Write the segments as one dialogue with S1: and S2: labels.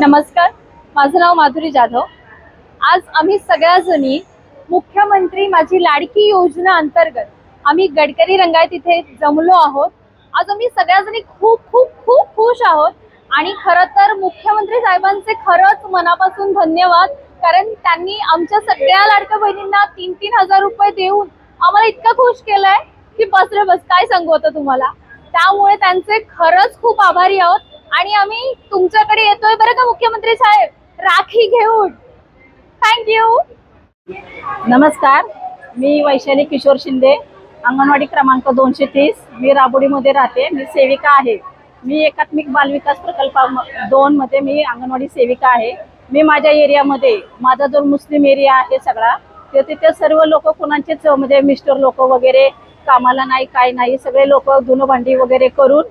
S1: नमस्कार. माझं नाव माधुरी जाधव. आज आम्ही सगळ्याजणी मुख्यमंत्री माझी लाडकी योजना अंतर्गत आम्ही गडकरी रंगायत इथे जमलो आहोत. आज आम्ही सगळ्याजणी खूप खूप खूप खुश आहोत. आणि खरं तर मुख्यमंत्री साहेबांचे खरंच मनापासून धन्यवाद. कारण त्यांनी आमच्या सगळ्या लाडक्या बहिणींना तीन तीन हजार रुपये देऊन आम्हाला इतकं खुश केलंय की बस रे बस काय सांगू होतं तुम्हाला? त्यामुळे त्यांचे खरंच खूप आभारी आहोत. आणि आम्ही तुमच्याकडे येतोय बरं का मुख्यमंत्री साहेब? राखी घेऊन. थँक्यू
S2: नमस्कार. मी वैशाली किशोर शिंदे. अंगणवाडी क्रमांक दोनशे तीस. मी राबोडीमध्ये राहते. मी सेविका आहे. मी एकात्मिक बालविकास प्रकल्पा दोन मध्ये मी अंगणवाडी सेविका आहे. मी माझ्या एरियामध्ये माझा जो मुस्लिम एरिया आहे सगळा तर तिथे सर्व लोक कोणाचेच म्हणजे मिस्टर लोक वगैरे कामाला नाही काय नाही सगळे लोक धुणं भांडी वगैरे करून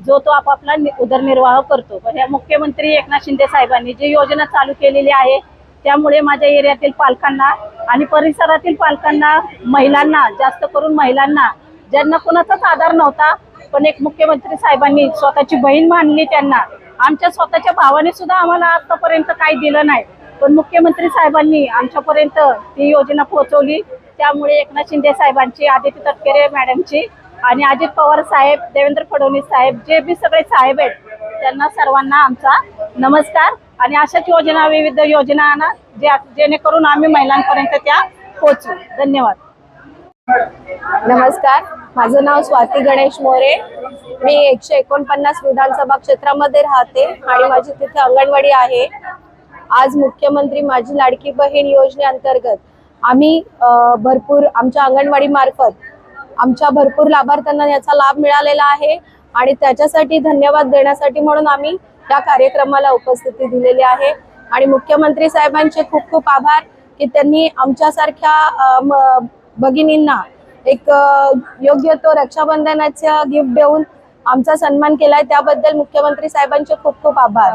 S2: जो तो आपापला नि- उदरनिर्वाह करतो. पण या मुख्यमंत्री एकनाथ शिंदे साहेबांनी जी योजना चालू केलेली आहे त्यामुळे माझ्या एरियातील पालकांना आणि परिसरातील पालकांना महिलांना जास्त करून महिलांना ज्यांना कोणाचाच आधार नव्हता पण एक मुख्यमंत्री साहेबांनी स्वतःची बहीण मानली त्यांना. आमच्या स्वतःच्या भावाने सुद्धा आम्हाला आतापर्यंत काही दिलं नाही. पण मुख्यमंत्री साहेबांनी आमच्यापर्यंत ती योजना पोहोचवली. त्यामुळे एकनाथ शिंदे साहेबांची आदित्य तटकरे मॅडमची आणि अजित पवार साहेब देवेंद्र फडणवीस साहेब जे बी सगळे साहेब आहेत त्यांना सर्वांना आमचा नमस्कार. आणि अशाच योजना विविध योजना आणा ज्या जेणेकरून आम्ही महिलांपर्यंत त्या पोहोचू. धन्यवाद.
S3: नमस्कार. माझं नाव स्वाती गणेश मोरे. मी एकशे एकोणपन्नास विधानसभा क्षेत्रामध्ये राहते आणि माझी तिथे अंगणवाडी आहे. आज मुख्यमंत्री माझी लाडकी बहीण योजनेअंतर्गत आम्ही भरपूर आमच्या अंगणवाडी मार्फत आमच्या भरपूर लाभार्थ्यांना याचा लाभ मिळालेला आहे आणि त्याच्यासाठी धन्यवाद देण्यासाठी म्हणून आम्ही या कार्यक्रमाला उपस्थिती दिलेली आहे. आणि मुख्यमंत्री साहेबांचे खूप खूप आभार की त्यांनी आमच्यासारख्या भगिनींना एक योग्य तो रक्षाबंधनाचा गिफ्ट देऊन आमचा सन्मान केलाय. त्याबद्दल मुख्यमंत्री साहेबांचे खूप खूप आभार.